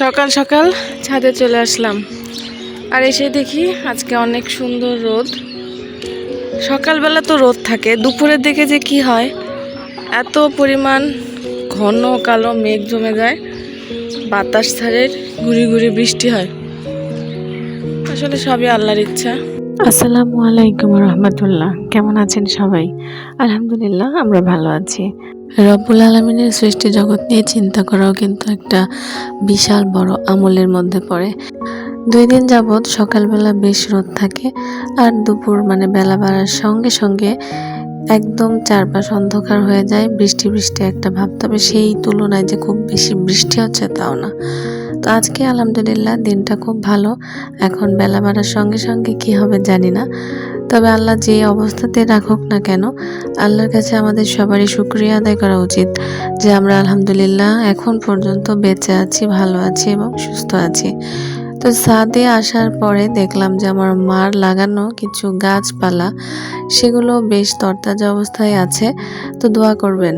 সকাল সকাল। ছাদে চলে আসলাম। আর এসে দেখি আজকে অনেক সুন্দর রোদ। সকালবেলা তো রোদ থাকে, দুপুরের দিকে যে কি হয়? এত পরিমাণ ঘন কালো মেঘ জমে যায়, বাতাস ছাড়ের ঘুরি ঘুরি বৃষ্টি হয়। আসলে সবই আল্লাহর ইচ্ছা। আসসালামু আলাইকুম রহমতুল্লাহ। কেমন আছেন সবাই? আলহামদুলিল্লাহ, আমরা ভালো আছি। রব্বুল আলমিনের সৃষ্টি জগৎ নিয়ে চিন্তা করাও কিন্তু একটা বিশাল বড় আমলের মধ্যে পড়ে। দুই দিন যাবৎ সকালবেলা বেশ রোদ থাকে আর দুপুর মানে বেলা বাড়ার সঙ্গে সঙ্গে একদম চারপাশ অন্ধকার হয়ে যায়। বৃষ্টি বৃষ্টি একটা ভাব, তবে সেই তুলনায় যে খুব বেশি বৃষ্টি হচ্ছে তাও না। তো আজকে আলহামদুলিল্লাহ দিনটা খুব ভালো। এখন বেলা বাড়ার সঙ্গে সঙ্গে কি হবে জানি না। তবে আল্লাহ যে অবস্থাতে রাখুক না কেন, আল্লাহর কাছে আমাদের সবারই শুক্রিয়া আদায় করা উচিত যে আমরা আলহামদুলিল্লাহ এখন পর্যন্ত বেঁচে আছি, ভালো আছি এবং সুস্থ আছি। তো ছাদে আসার পরে দেখলাম যে আমার মার লাগানো কিছু গাছপালা, সেগুলো বেশ তরতাজা অবস্থায় আছে। তো দোয়া করবেন।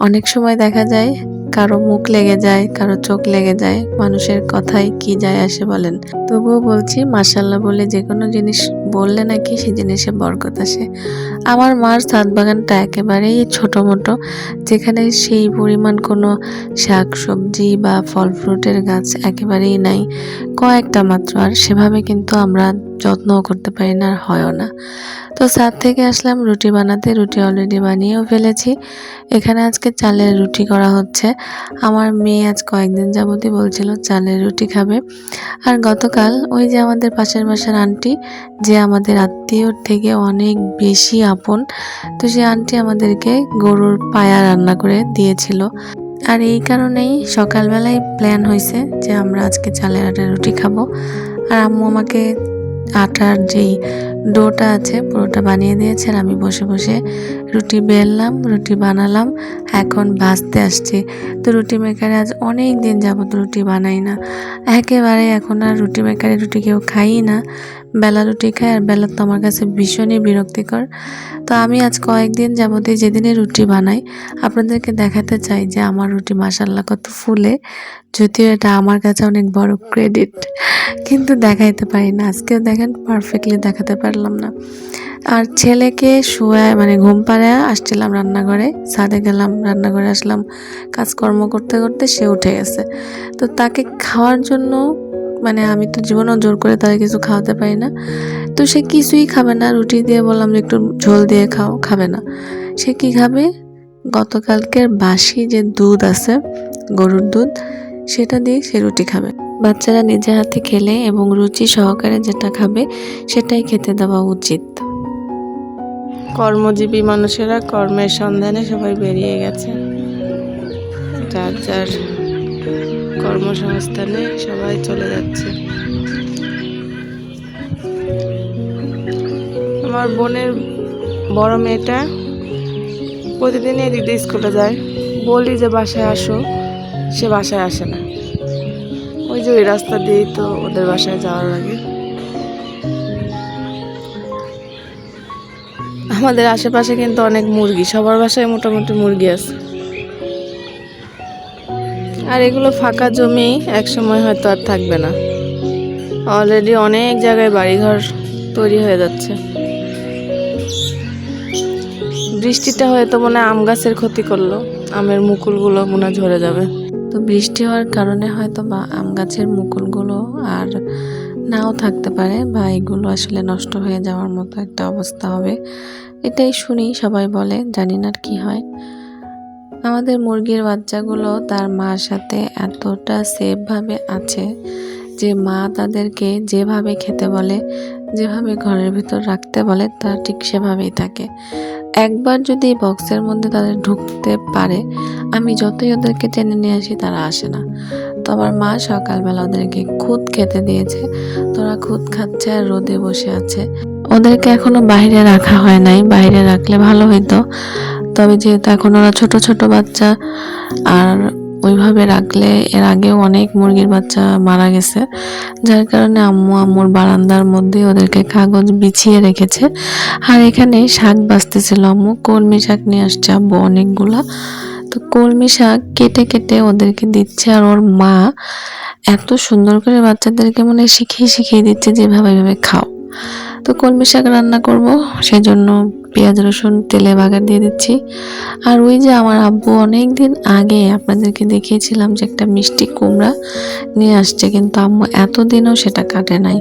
অনেক সময় দেখা যায় কারও মুখ লেগে যায়, কারও চোখ লেগে যায়, মানুষের কথাই কি যায় আসে বলেন? তবুও বলছি মাসাল্লাহ বলে যে কোনো জিনিস বললে নাকি সেই জিনিসে বরকত আসে। আমার মার ছাদ বাগানটা একেবারেই ছোট মোটো যেখানে সেই পরিমাণ কোনো শাক সবজি বা ফল ফ্রুটের গাছ একেবারেই নাই। কয়েকটা মাত্র, আর সেভাবে কিন্তু আমরা যত্নও করতে পারি না আর হয়ও না। তো ছাদ থেকে আসলাম, রুটি বানাতে। রুটি অলরেডি বানিয়েও ফেলেছি। এখানে আজকে চালের রুটি করা হচ্ছে। আমার মেয়ে আজ কয়েকদিন যাবতই বলছিল চালের রুটি খাবে। আর গতকাল ওই যে আমাদের পাশের বাসার আন্টি, যে আমাদের আত্মীয়র থেকে অনেক বেশি আপন, তো সেই আন্টি আমাদেরকে গরুর পায়া রান্না করে দিয়েছিল। আর এই কারণেই সকালবেলায় প্ল্যান হয়েছে যে আমরা আজকে চালের আটার রুটি খাব। আর আম্মু আমাকে আটার যেই ডোটা আছে, পুরোটা বানিয়ে দিয়েছে আর আমি বসে বসে রুটি বেললাম, রুটি বানালাম। এখন ভাজতে আসছি। তো রুটি মেকারে আজ অনেক দিন যাবত রুটি বানাই না। একেবারে এখন আর রুটি মেকারে রুটি কেউ খাই না। বেলা রুটি খাই আর বেলা তো আমার কাছে ভীষণই বিরক্তিকর। তো আমি আজ কয়েকদিন যাবতীয় যেদিনে রুটি বানাই, আপনাদেরকে দেখাতে চাই যে আমার রুটি মাসাল্লাহ কত ফুলে। যদিও এটা আমার কাছে অনেক বড় ক্রেডিট কিন্তু দেখাইতে পারি না। আজকেও দেখেন পারফেক্টলি দেখাতে পারলাম না। আর ছেলেকে শুয়ায় মানে ঘুম পাড়ায় আসছিলাম রান্নাঘরে, ছাদে গেলাম, রান্নাঘরে আসলাম, কাজকর্ম করতে করতে সে উঠে গেছে। তো তাকে খাওয়ার জন্য মানে আমি তো জীবনেও জোর করে তাকে কিছু খাওয়াতে পারি না। তো সে কিছুই খাবে না। রুটি দিয়ে বললাম যে একটু ঝোল দিয়ে খাও, খাবে না। সে কি খাবে? গতকালকের বাসি যে দুধ আছে, গরুর দুধ, সেটা দিয়ে সে রুটি খাবে। বাচ্চারা নিজে হাতে খেলে এবং রুচি সহকারে যেটা খাবে, সেটাই খেতে দেওয়া উচিত। কর্মজীবী মানুষেরা কর্মের সন্ধানে সবাই বেরিয়ে গেছে। যার যার কর্মসংস্থানে সবাই চলে যাচ্ছে। আমার বোনের বড় মেয়েটা প্রতিদিন এদিক দিয়ে স্কুলে যায়। বলি যে বাসায় আসো, সে বাসায় আসে না। ওই যে ওই রাস্তা দিয়েই তো ওদের বাসায় যাওয়ার লাগে আমাদের আশেপাশে কিন্তু অনেক মুরগি, সবার বাসায় মোটামুটি মুরগি আছে। আর এগুলো ফাঁকা জমি এক সময় হয়তো আর থাকবে না। অলরেডি অনেক জায়গায় বাড়িঘর তৈরি হয়ে যাচ্ছে। বৃষ্টিটা হয়তো মনে আম গাছের ক্ষতি করল, আমের মুকুলগুলো মনে ঝরে যাবে। তো বৃষ্টি হওয়ার কারণে হয়তো বা আম গাছের মুকুলগুলো আর নাও থাকতে পারে বা এগুলো আসলে নষ্ট হয়ে যাওয়ার মতো একটা অবস্থা হবে। এটাই শুনি সবাই বলে, জানি না কি হয়। আমাদের মুরগির বাচ্চাগুলো তার মার সাথে এতটা সেফভাবে আছে যে মা তাদেরকে যেভাবে খেতে বলে, যেভাবে ঘরের ভিতর রাখতে বলে তা ঠিক সেভাবেই থাকে। একবার যদি বক্সের মধ্যে তাদের ঢুকতে পারে, আমি যতই ওদেরকে টেনে নিয়ে আসি, তারা আসে না। তো আমার মা সকালবেলা ওদেরকে খুদ খেতে দিয়েছে। তোরা খুদ খাচ্ছে আর রোদে বসে আছে। ওদেরকে এখনও বাইরে রাখা হয় নাই। বাইরে রাখলে ভালো হইতো। তবে যেহেতু এখন ওরা ছোট ছোট বাচ্চা, আর ওইভাবে রাখলে এর আগেও অনেক মুরগির বাচ্চা মারা গেছে। যার কারণে আম্মু আম্মুর বারান্দার মধ্যে ওদেরকে কাগজ বিছিয়ে রেখেছে। আর এখানে শাক বাঁচতেছিল আম্মু। কলমি শাক নিয়ে আসছে আব্বু অনেকগুলা। তো কলমি শাক কেটে কেটে ওদেরকে দিচ্ছে আর ওর মা এত সুন্দর করে বাচ্চাদেরকে মনে শিখিয়ে শিখিয়ে দিচ্ছে যেভাবে এভাবে খাও। তো কলমি শাক রান্না করব, সেজন্য পেঁয়াজ, রসুন, তেলে বাগার দিয়ে দিচ্ছি। আর ওই যে আমার আব্বু অনেক দিন আগে আপনাদেরকে দেখিয়েছিলাম যে একটা মিষ্টি কুমড়া নিয়ে আসছে, কিন্তু আম্মু এতদিনও সেটা কাটে নাই।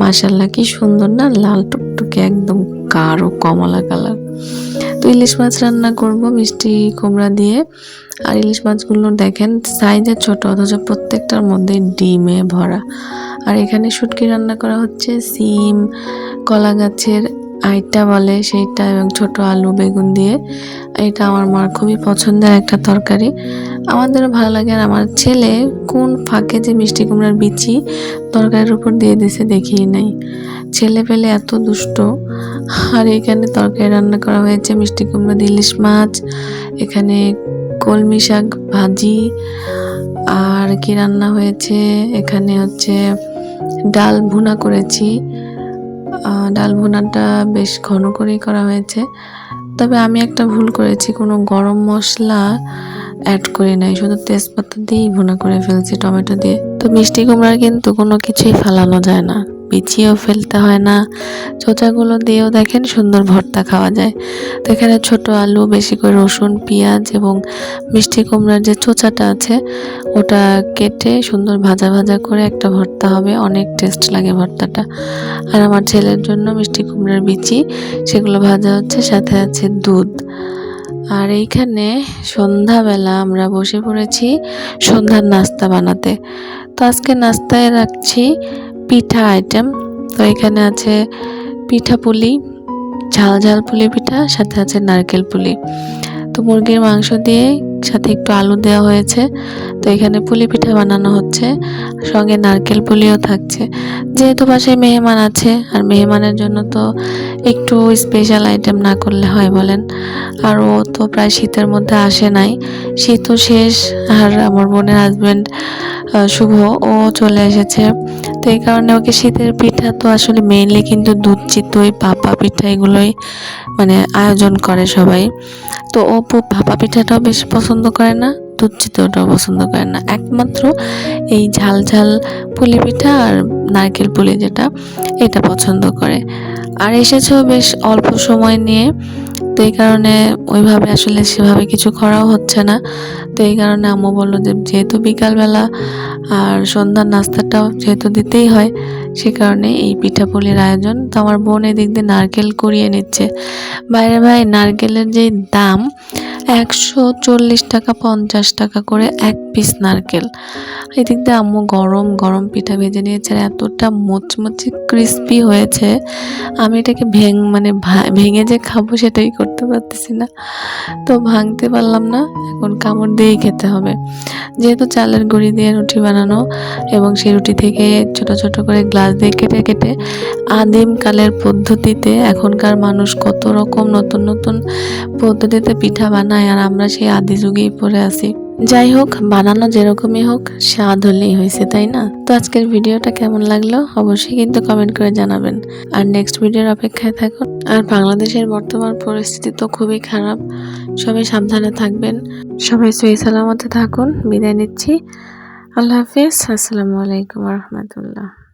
মাসাল্লাহ কি সুন্দর না, লাল টুকটুকে একদম কারও কমলা কালার। তো ইলিশ মাছ রান্না করব মিষ্টি কুমড়া দিয়ে। আর ইলিশ মাছগুলো দেখেন সাইজে ছোট, অথচ প্রত্যেকটার মধ্যে ডিমে ভরা। আর এখানে শুটকি রান্না করা হচ্ছে, সিম, কলা গাছের আইটা বলে সেইটা এবং ছোট আলু, বেগুন দিয়ে। এটা আমার মার খুবই পছন্দের একটা তরকারি। আমাদেরও ভালো লাগে আর আমার ছেলে কোন ফাঁকে যে মিষ্টি কুমড়ার বিচি তরকারির উপর দিয়ে দিছে দেখিয়ে নাই। ছেলে পেলে এত দুষ্ট। আর এখানে তরকারি রান্না করা হয়েছে মিষ্টি কুমড়া ইলিশ মাছ, এখানে কলমি শাক ভাজি, আর কি রান্না হয়েছে? এখানে হচ্ছে ডাল ভুনা করেছি। ডাল ভুনাটা বেশ ঘন করেই করা হয়েছে। তবে আমি একটা ভুল করেছি, কোনো গরম মশলা অ্যাড করি নাই, শুধু তেজপাতা দিয়েই ভুনা করে ফেলছি টমেটো দিয়ে। তো মিষ্টি কুমড়ার কিন্তু কোনো কিছুই ফেলানো যায় না। বিছিয়েও ফেলতে হয় না। চোচাগুলো দিয়েও দেখেন সুন্দর ভর্তা খাওয়া যায়। তো এখানে ছোট আলু, বেশি করে রসুন, পেঁয়াজ এবং মিষ্টি কুমড়ার যে চোচাটা আছে, ওটা কেটে সুন্দর ভাজা ভাজা করে একটা ভর্তা হবে। অনেক টেস্ট লাগে ভর্তাটা। আর আমার ছেলের জন্য মিষ্টি কুমড়ার বিচি, সেগুলো ভাজা হচ্ছে, সাথে আছে দুধ। আর এইখানে সন্ধ্যাবেলা আমরা বসে পড়েছি সন্ধ্যার নাস্তা বানাতে। তো আজকে নাস্তায় রাখছি পিঠা আইটেম তো এখানে আছে পিঠা পুলি, ঝাল ঝাল পুলি পিঠা, সাথে আছে নারকেল পুলি। তো মুরগির মাংস দিয়ে সাথে একটু আলু দেওয়া হয়েছে। তো এখানে পুলি পিঠা বানানো হচ্ছে, সঙ্গে নারকেল পুলিও থাকছে। যেহেতু বাসায় মেহমান আছে, আর মেহমানের জন্য তো একটু স্পেশাল আইটেম না করলে হয় বলেন। আর ও তো প্রায় শীতের মধ্যে আসে নাই। শীতও শেষ, আর আমার বোনের হাজব্যান্ড শুভ, ও চলে এসেছে। তো এই কারণে ওকে শীতের পিঠা তো আসলে মেইনলি কিন্তু দুধ চিতই পাপা পিঠা এগুলোই মানে আয়োজন করে সবাই। তো ও পু- ভাপা পিঠাটাও বেশি পছন্দ করে না, দুধ চিতইটাও পছন্দ করে না। একমাত্র এই ঝাল ঝাল পুলি পিঠা আর নারকেল পুলি যেটা, এটা পছন্দ করে। আর এসেছেও বেশ অল্প সময় নিয়ে তো এই কারণে ওইভাবে আসলে সেভাবে কিছু করাও হচ্ছে না। তো এই কারণে আম্মু বলল যে, যেহেতু বিকালবেলা আর সন্ধ্যার নাস্তাটাও যেহেতু দিতেই হয়, সে কারণে এই পিঠাপুলির আয়োজন। তো আমার বোন এদিক দিয়ে নারকেল কুড়িয়ে নিচ্ছে। বাইরে ভাই, নারকেলের যেই দাম একশো চল্লিশ টাকা, পঞ্চাশ টাকা করে এক পিস নারকেল। এদিক দিয়ে আম্মু গরম গরম পিঠা ভেজে নিয়েছে আর এতটা মুচমুচে ক্রিস্পি হয়েছে। আমি এটাকে ভেঙ মানে ভেঙে যে খাব সেটাই করতে পারতেছি না। তো ভাঙতে পারলাম না, এখন কামড় দিয়েই খেতে হবে। যেহেতু চালের গুঁড়ি দিয়ে রুটি বানানো এবং সেই রুটি থেকে ছোট ছোট করে গ্লাস দিয়ে কেটে কেটে আদিমকালের পদ্ধতিতে এখনকার মানুষ কত রকম নতুন নতুন পদ্ধতিতে পিঠা বানায় আর আমরা সেই আদি যুগেই পড়ে আছি। যাই হোক, বানানো যেরকমই হোক স্বাদ হলেই হয়েছে, তাই না? তো আজকের ভিডিওটা কেমন লাগল অবশ্যই কিন্তু কমেন্ট করে জানাবেন। আর নেক্সট ভিডিওর অপেক্ষায় থাকুন। আর বাংলাদেশের বর্তমান পরিস্থিতি তো খুবই খারাপ। সবাই সাবধানে থাকবেন। সবাই সহি সালামতে থাকুন। বিদায় নিচ্ছি। আল্লাহ হাফিজ। আসসালামু আলাইকুম রহমতুল্লাহ।